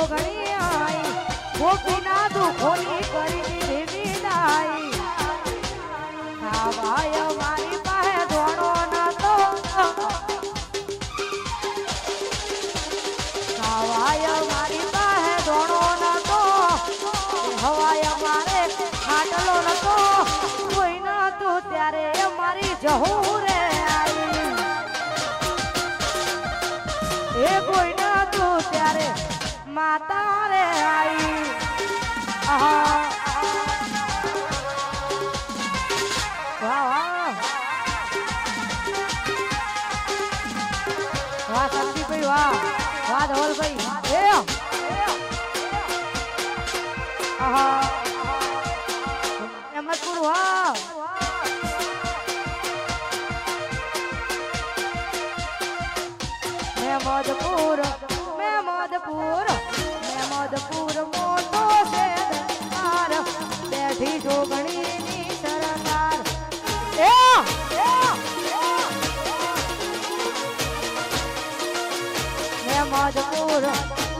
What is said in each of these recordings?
જોગણી આઈ ગોપીના દુખોની કરી દીધી વિદાય ખાવાય મારી પાસે ધોણો નતો. ખાવાય મારી પાસે ધોણો નતો. હવાય મારે ખાટલો નતો. કોઈ નતું ત્યારે મારી જહું વાહ વાહ ધવલભાઈ એ આહા. અહેમદપુર વાહ મેમદપુર મેમદપુર મેમદપુર મોટો છે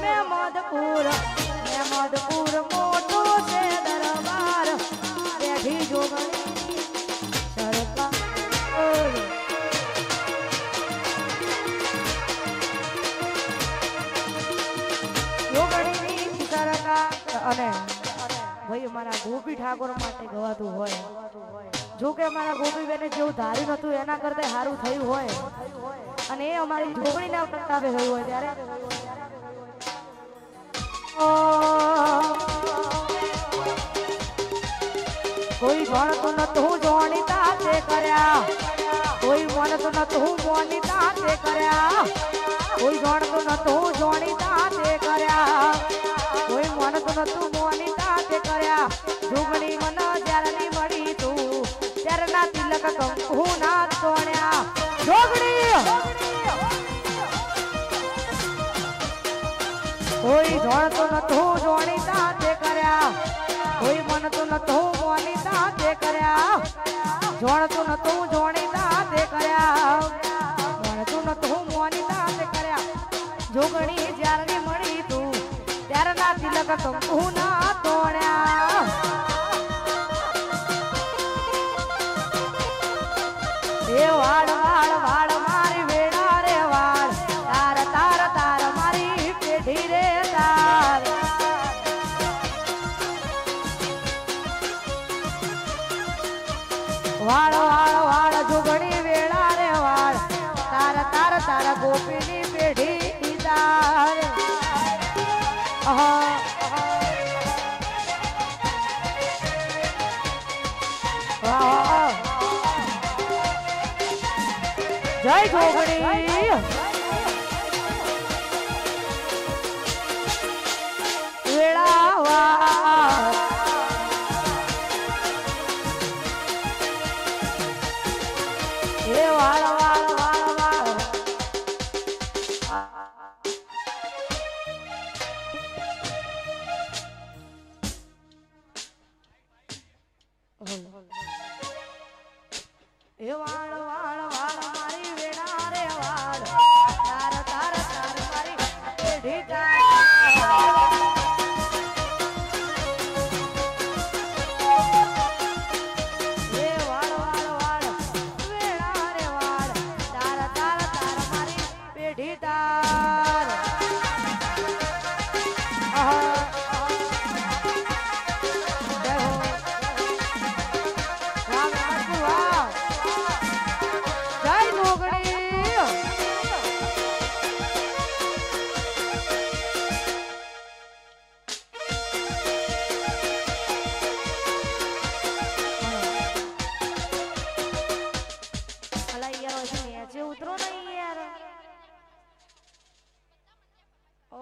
મેમદપુર મેમદપુર મેમદપુર મોટો છે દરબાર. બેઠી યોગણીની અને ભાઈ અમારા ગોપી ઠાકોર માટે ગવાતું હોય. જો કે અમારા ગોપી બેને જેવું ધાર્યું હતું એના કરતા સારું થયું હોય. અને એ અમારી જોગણીના પ્રતાપે થયું હોય ત્યારે. કોઈ જાણતું નતું જાણીતા તે કર્યા. કોઈ મનતું નતું મોનીતા તે કર્યા. કોઈ જાણતું નતું જાણીતા તે કર્યા. કોઈ મનતું નતું મોનીતા તે કર્યા. જોગણી કોઈ જાણતું નતું જાણીતા તે કર્યા. કોઈ મનતું નતું મોનીતા તે કર્યા. જાણતું નતું જાણીતા તે કર્યા. જાણતું નતું મોનીતા તે કર્યા. જોગણી જ્યારે મળી તું ત્યારે ના તિલક કંકુ ના તોડ્યા. એ વાળ વાળ વાળ, જોગણી વેળા રે વાળ. તાર તાર તાર ગોપીની પેઢી ઈદાર. જય જોગણી. એ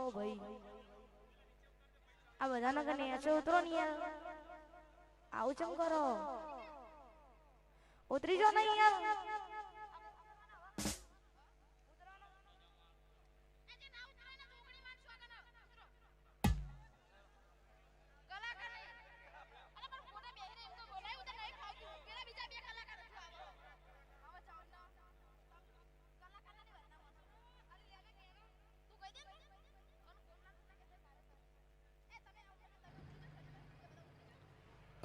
ઓ ભાઈ. આ બધાના કે નીચે ઉતરો ને આવું ચમ કરો? ઉતરી જો નહીં યાર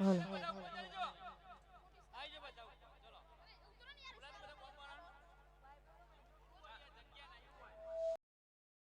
然后？